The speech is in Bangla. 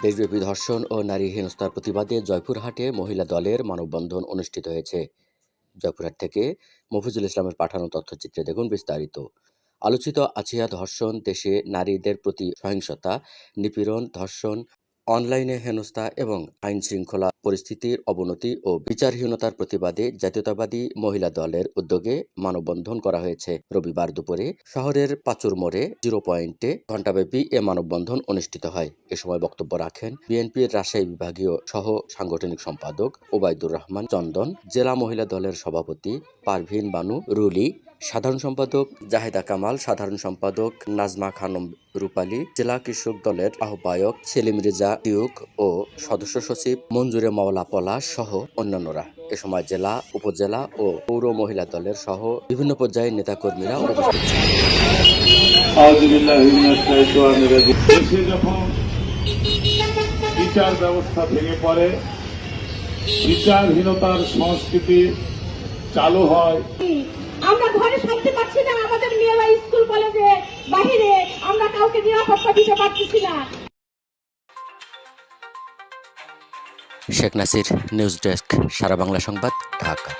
দেশব্যাপী ধর্ষণ ও নারী হেনস্থার প্রতিবাদে জয়পুরহাটে মহিলা দলের মানববন্ধন অনুষ্ঠিত হয়েছে। জয়পুরহাট থেকে মফিজুল ইসলামের পাঠানো তথ্যচিত্রে দেখুন বিস্তারিত। আলোচিত আছিয়া ধর্ষণ, দেশে নারীদের প্রতি সহিংসতা, নিপীড়ন, ধর্ষণ অনলাইনে হেনস্থা এবং আইন শৃঙ্খলা পরিস্থিতির অবনতি ও বিচারহীনতার প্রতিবাদে জাতীয়তাবাদী মহিলা দলের উদ্যোগে মানববন্ধন করা হয়েছে। রবিবার দুপুরে শহরের পাচুর মোড়ে জিরো পয়েন্টে ঘণ্টাব্যাপী এ মানববন্ধন অনুষ্ঠিত হয়। এ সময় বক্তব্য রাখেন বিএনপির রাজশাহী বিভাগীয় সহ সাংগঠনিক সম্পাদক ওবায়দুর রহমান চন্দন, জেলা মহিলা দলের সভাপতি পারভিন বানু, রুলি সাধারণ সম্পাদক জাহেদা কামাল, সাধারণ সম্পাদক নাজমা খানম রূপালী, জেলা কৃষক দলের আহ্বায়ক সেলিম রেজা টিউক ও সদস্য সচিব মঞ্জুরে মাওলা পলাশ সহ অন্যান্যরা। এ সময় জেলা, উপজেলা ও পৌর মহিলা দলের সহ বিভিন্ন পর্যায়ের নেতাকর্মীরা উপস্থিত ছিলেন। বিচার ব্যবস্থা ভেঙে পড়ে, বিচারহীনতার সংস্কৃতি চালু হয়। আমরা ঘরে শান্তি পাচ্ছি না আমাদের মেয়েরা স্কুল কলেজে বাহিরে আমরা কাউকে নিরাপত্তা দিতে পারতেছি না। Sheikh Nasir news desk Sara Bangla Sangbad Dhaka.